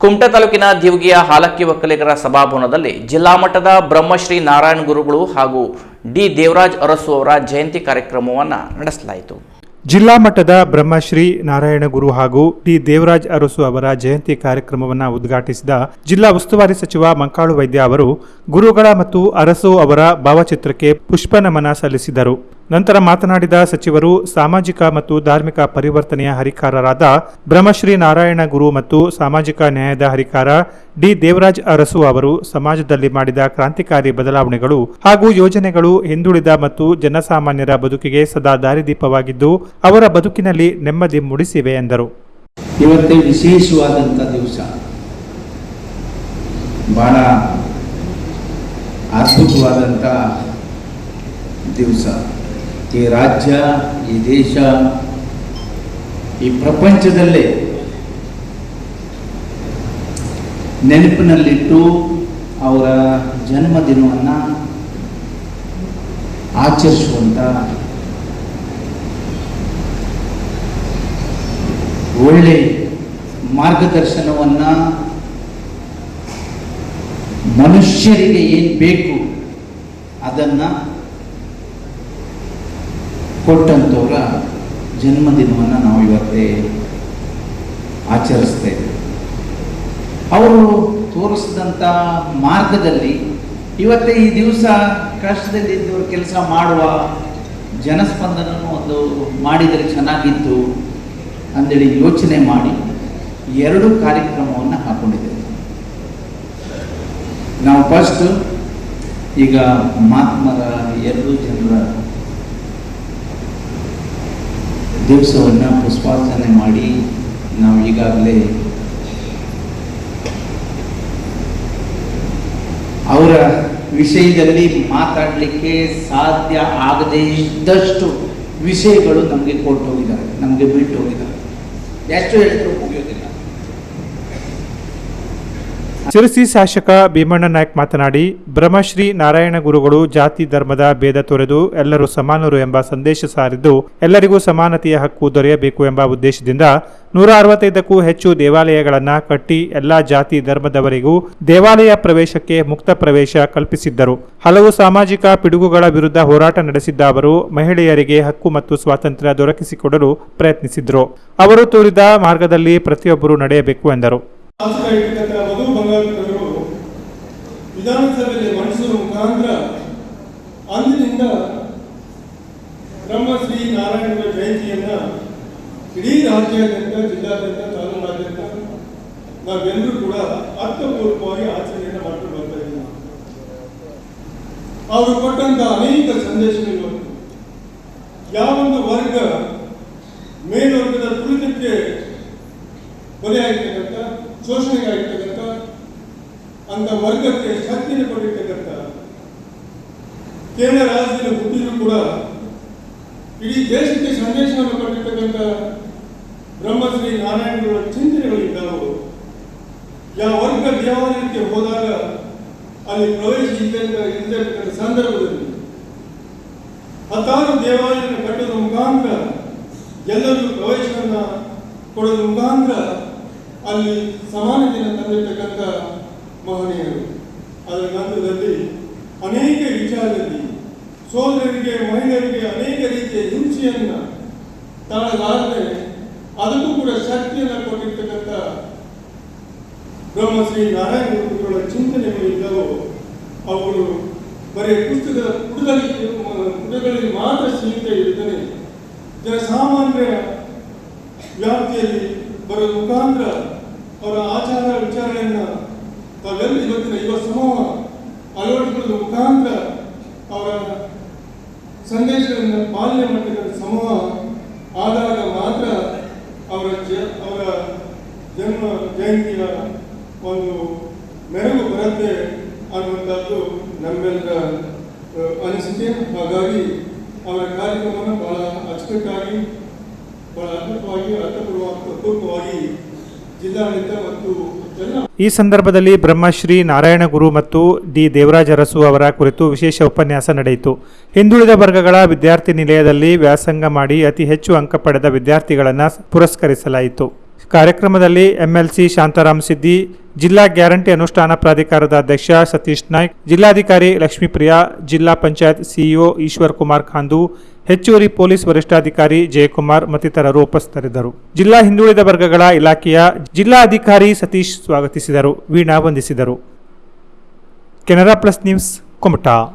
ಕುಮಟಾ ತಾಲೂಕಿನ ದಿವಗಿಯ ಹಾಲಕ್ಕಿ ಒಕ್ಕಲಿಗರ ಸಭಾಭವನದಲ್ಲಿ ಜಿಲ್ಲಾ ಮಟ್ಟದ ಬ್ರಹ್ಮಶ್ರೀ ನಾರಾಯಣ ಗುರುಗಳು ಹಾಗೂ ಡಿ ದೇವರಾಜ್ ಅರಸು ಅವರ ಜಯಂತಿ ಕಾರ್ಯಕ್ರಮವನ್ನು ನಡೆಸಲಾಯಿತು. ಜಿಲ್ಲಾ ಮಟ್ಟದ ಬ್ರಹ್ಮಶ್ರೀ ನಾರಾಯಣ ಗುರು ಹಾಗೂ ಡಿ ದೇವರಾಜ್ ಅರಸು ಅವರ ಜಯಂತಿ ಕಾರ್ಯಕ್ರಮವನ್ನು ಉದ್ಘಾಟಿಸಿದ ಜಿಲ್ಲಾ ಉಸ್ತುವಾರಿ ಸಚಿವ ಮಂಕಾಳು ವೈದ್ಯ ಅವರು ಗುರುಗಳ ಮತ್ತು ಅರಸು ಅವರ ಭಾವಚಿತ್ರಕ್ಕೆ ಪುಷ್ಪ ನಮನ ಸಲ್ಲಿಸಿದರು. ನಂತರ ಮಾತನಾಡಿದ ಸಚಿವರು, ಸಾಮಾಜಿಕ ಮತ್ತು ಧಾರ್ಮಿಕ ಪರಿವರ್ತನೆಯ ಹರಿಕಾರರಾದ ಬ್ರಹ್ಮಶ್ರೀ ನಾರಾಯಣ ಗುರು ಮತ್ತು ಸಾಮಾಜಿಕ ನ್ಯಾಯದ ಹರಿಕಾರ ಡಿ. ದೇವರಾಜ್ ಅರಸು ಅವರು ಸಮಾಜದಲ್ಲಿ ಮಾಡಿದ ಕ್ರಾಂತಿಕಾರಿ ಬದಲಾವಣೆಗಳು ಹಾಗೂ ಯೋಜನೆಗಳು ಹಿಂದುಳಿದ ಮತ್ತು ಜನಸಾಮಾನ್ಯರ ಬದುಕಿಗೆ ಸದಾ ದಾರಿದೀಪವಾಗಿದ್ದು, ಅವರ ಬದುಕಿನಲ್ಲಿ ನೆಮ್ಮದಿ ಮೂಡಿಸಿವೆ ಎಂದರು. ಇವತ್ತೇ ವಿಶೇಷವಾದಂಥ ದಿವಸ. ಬಹಳ ಅದ್ಭುತವಾದಂಥ ದಿವಸ. ಈ ರಾಜ್ಯ, ಈ ದೇಶ, ಈ ಪ್ರಪಂಚದಲ್ಲೇ ನೆನಪಿನಲ್ಲಿಟ್ಟು ಅವರ ಜನ್ಮದಿನವನ್ನು ಆಚರಿಸುವಂಥ ಒಳ್ಳೆ ಮಾರ್ಗದರ್ಶನವನ್ನ ಮನುಷ್ಯರಿಗೆ ಏನು ಬೇಕು ಅದನ್ನ ಕೊಟ್ಟಂಥವರ ಜನ್ಮದಿನವನ್ನು ನಾವು ಇವತ್ತೇ ಆಚರಿಸ್ತೇವೆ. ಅವರು ತೋರಿಸಿದಂಥ ಮಾರ್ಗದಲ್ಲಿ ಇವತ್ತೇ ಈ ದಿವಸ ಕಷ್ಟದಲ್ಲಿ ಕಷ್ಟದಲ್ಲಿದ್ದವರು ಕೆಲಸ ಮಾಡುವ ಜನಸ್ಪಂದನವನ್ನು ಒಂದು ಮಾಡಿದರೆ ಚೆನ್ನಾಗಿತ್ತು ಅಂದೇಳಿ ಯೋಚನೆ ಮಾಡಿ ಎರಡು ಕಾರ್ಯಕ್ರಮವನ್ನು ಹಾಕೊಂಡಿದ್ದೇವೆ. ನಾವು ಫಸ್ಟ್ ಈಗ ಮಹಾತ್ಮರ ಎರಡು ಜನರ ದಿವಸವನ್ನು ಪುಷ್ಪಾರ್ಚನೆ ಮಾಡಿ ನಾವು ಈಗಾಗಲೇ ಅವರ ವಿಷಯದಲ್ಲಿ ಮಾತಾಡಲಿಕ್ಕೆ ಸಾಧ್ಯ ಆಗದೇ ಇದ್ದಷ್ಟು ವಿಷಯಗಳು ನಮಗೆ ಕೊಟ್ಟೋಗಿದ್ದಾರೆ ನಮಗೆ ಬಿಟ್ಟು ಹೋಗಿದ್ದಾರೆ. ಎಷ್ಟು ಹೇಳಿದ್ರು ಮುಗಿಯೋದಿಲ್ಲ. ಸಿರಸಿ ಶಾಸಕ ಭೀಮಣ್ಣ ನಾಯ್ಕ್ ಮಾತನಾಡಿ, ಬ್ರಹ್ಮಶ್ರೀ ನಾರಾಯಣ ಗುರುಗಳು ಜಾತಿ ಧರ್ಮದ ಭೇದ ತೊರೆದು ಎಲ್ಲರೂ ಸಮಾನರು ಎಂಬ ಸಂದೇಶ ಸಾರಿದ್ದು, ಎಲ್ಲರಿಗೂ ಸಮಾನತೆಯ ಹಕ್ಕು ದೊರೆಯಬೇಕು ಎಂಬ ಉದ್ದೇಶದಿಂದ ನೂರ ಅರವತ್ತೈದಕ್ಕೂ ಹೆಚ್ಚು ದೇವಾಲಯಗಳನ್ನು ಕಟ್ಟಿ ಎಲ್ಲಾ ಜಾತಿ ಧರ್ಮದವರಿಗೂ ದೇವಾಲಯ ಪ್ರವೇಶಕ್ಕೆ ಮುಕ್ತ ಪ್ರವೇಶ ಕಲ್ಪಿಸಿದ್ದರು. ಹಲವು ಸಾಮಾಜಿಕ ಪಿಡುಗುಗಳ ವಿರುದ್ಧ ಹೋರಾಟ ನಡೆಸಿದ್ದ ಅವರು, ಮಹಿಳೆಯರಿಗೆ ಹಕ್ಕು ಮತ್ತು ಸ್ವಾತಂತ್ರ್ಯ ದೊರಕಿಸಿಕೊಡಲು ಪ್ರಯತ್ನಿಸಿದ್ರು. ಅವರು ತೋರಿದ ಮಾರ್ಗದಲ್ಲಿ ಪ್ರತಿಯೊಬ್ಬರು ನಡೆಯಬೇಕು ಎಂದರು. ಶಾಸಕ ಇರ್ತಕ್ಕಂಥ ಮಧು ಬಂಗಾರಕರವರು ವಿಧಾನಸಭೆಯಲ್ಲಿ ಮಂಡಿಸುವ ಮುಖಾಂತರ ಅಂದಿನಿಂದ ಬ್ರಹ್ಮಶ್ರೀ ನಾರಾಯಣರ ಜಯಂತಿಯನ್ನ ಇಡೀ ರಾಜ್ಯಾದ್ಯಂತ, ಜಿಲ್ಲಾದ್ಯಂತ, ತಾಲೂಕಾದ್ಯಂತ ನಾವೆಲ್ಲರೂ ಕೂಡ ಅರ್ಥಪೂರ್ವಕವಾಗಿ ಆಚರಣೆಯನ್ನು ಮಾಡ್ಕೊಂಡು ಬರ್ತಾ ಅವರು ಕೊಟ್ಟಂತ ಅನೇಕ ಸಂದೇಶಗಳು. ಯಾವೊಂದು ವರ್ಗ ಮೇಲ್ವರ್ಗದ ತುಳಿತಕ್ಕೆ ಬಲಿಯಾಗಿರ್ತಕ್ಕಂಥ ಶೋಷಣೆಗಾಗಿರ್ತಕ್ಕಂಥ ಅಂತ ವರ್ಗಕ್ಕೆ ಶಕ್ತಿಯನ್ನು ಕೊಟ್ಟಿರ್ತಕ್ಕಂಥ ಕೇರಳ ರಾಜ್ಯದ ಹುಟ್ಟಿದ್ರು ಕೂಡ ಇಡೀ ದೇಶಕ್ಕೆ ಸಂದೇಶವನ್ನು ಕೊಟ್ಟಿರ್ತಕ್ಕಂಥ ಬ್ರಹ್ಮಶ್ರೀ ನಾರಾಯಣಗಳ ಚಿಂತನೆಗಳಿದ್ದಾವು ಯಾವ ವರ್ಗ ದೇವಾಲಯಕ್ಕೆ ಹೋದಾಗ ಅಲ್ಲಿ ಪ್ರವೇಶ ಸಂದರ್ಭದಲ್ಲಿ ಹತ್ತಾರು ದೇವಾಲಯವನ್ನು ಕಟ್ಟೋದ್ರ ಮುಖಾಂತರ ಎಲ್ಲರಿಗೂ ಪ್ರವೇಶವನ್ನು ಕೊಡೋದ್ರ ಮುಖಾಂತರ ಅಲ್ಲಿ ಸಮಾನತೆಯನ್ನು ತಂದಿರತಕ್ಕಂಥ ಮಹನೀಯರು. ಅದರ ನಂತರದಲ್ಲಿ ಅನೇಕ ವಿಚಾರದಲ್ಲಿ ಸೋದರರಿಗೆ, ಮಹಿಳೆಯರಿಗೆ ಅನೇಕ ರೀತಿಯ ಹಿಂಸೆಯನ್ನು ತಾಳಲಾರದೆ ಅದಕ್ಕೂ ಕೂಡ ಶಕ್ತಿಯನ್ನು ಕೊಟ್ಟಿರ್ತಕ್ಕಂಥ ಬ್ರಹ್ಮಶ್ರೀ ನಾರಾಯಣ ಗುರುಗಳ ಚಿಂತನೆಗಳು ಇದ್ದವು, ಅವುಗಳು ಬರೀ ಪುಸ್ತಕದ ಪುಟದಲ್ಲಿ ಪುಟಗಳಲ್ಲಿ ಮಾತ್ರ ಸೀಮಿತ ಇರ್ತಾನೆ ಜನಸಾಮಾನ್ಯ ವ್ಯಾಪ್ತಿಯಲ್ಲಿ ಬರುವ ಮುಖಾಂತರ ಅವರ ಆಚಾರ ವಿಚಾರಗಳನ್ನ ತಾವೆಲ್ಲ ಇವತ್ತಿನ ಯುವ ಸಮೂಹ ಅಳವಡಿಸಿಕೊಳ್ಳುವ ಮುಖಾಂತರ ಅವರ ಸಂದೇಶಗಳನ್ನು ಪಾಲನೆ ಮಾಡ್ತಕ್ಕಂಥ ಸಮೂಹ ಆದಾಗ ಮಾತ್ರ ಅವರ ಅವರ ಜನ್ಮ ಜಯಂತಿಯ ಒಂದು ಮೆರುಗು ಬರುತ್ತೆ ಅನ್ನುವಂಥದ್ದು ನಮ್ಮೆಲ್ಲರ ಅನಿಸಿಕೆ. ಹಾಗಾಗಿ ಅವರ ಕಾರ್ಯಕ್ರಮವನ್ನು ಬಹಳ ಅಚ್ಚುಕಟ್ಟಾಗಿ ಈ ಸಂದರ್ಭದಲ್ಲಿ ಬ್ರಹ್ಮಶ್ರೀ ನಾರಾಯಣ ಗುರು ಮತ್ತು ಡಿ ದೇವರಾಜ ಅರಸು ಅವರ ಕುರಿತು ವಿಶೇಷ ಉಪನ್ಯಾಸ ನಡೆಯಿತು. ಹಿಂದುಳಿದ ವರ್ಗಗಳ ವಿದ್ಯಾರ್ಥಿ ನಿಲಯದಲ್ಲಿ ವ್ಯಾಸಂಗ ಮಾಡಿ ಅತಿ ಹೆಚ್ಚು ಅಂಕ ಪಡೆದ ವಿದ್ಯಾರ್ಥಿಗಳನ್ನು ಪುರಸ್ಕರಿಸಲಾಯಿತು. ಕಾರ್ಯಕ್ರಮದಲ್ಲಿ ಎಂಎಲ್ಸಿ ಶಾಂತಾರಾಮ್ ಸಿದ್ದಿ ಜಿಲ್ಲಾ ಗ್ಯಾರಂಟಿ ಅನುಷ್ಠಾನ ಪ್ರಾಧಿಕಾರದ ಅಧ್ಯಕ್ಷ ಸತೀಶ್ ನಾಯ್ಕ್, ಜಿಲ್ಲಾಧಿಕಾರಿ ಲಕ್ಷ್ಮೀಪ್ರಿಯಾ, ಜಿಲ್ಲಾ ಪಂಚಾಯತ್ ಸಿಇಒ ಈಶ್ವರ್ ಕುಮಾರ್ ಖಾಂದು ಹೆಚ್ಚುವರಿ ಪೊಲೀಸ್ ವರಿಷ್ಠಾಧಿಕಾರಿ ಜಯಕುಮಾರ್ ಮತ್ತಿತರರು ಉಪಸ್ಥಿತರಿದ್ದರು. ಜಿಲ್ಲಾ ಹಿಂದುಳಿದ ವರ್ಗಗಳ ಇಲಾಖೆಯ ಜಿಲ್ಲಾಧಿಕಾರಿ ಸತೀಶ್ ಸ್ವಾಗತಿಸಿದರು. ವೀಣಾ ವಂದಿಸಿದರು. Canara plus news, Kumta.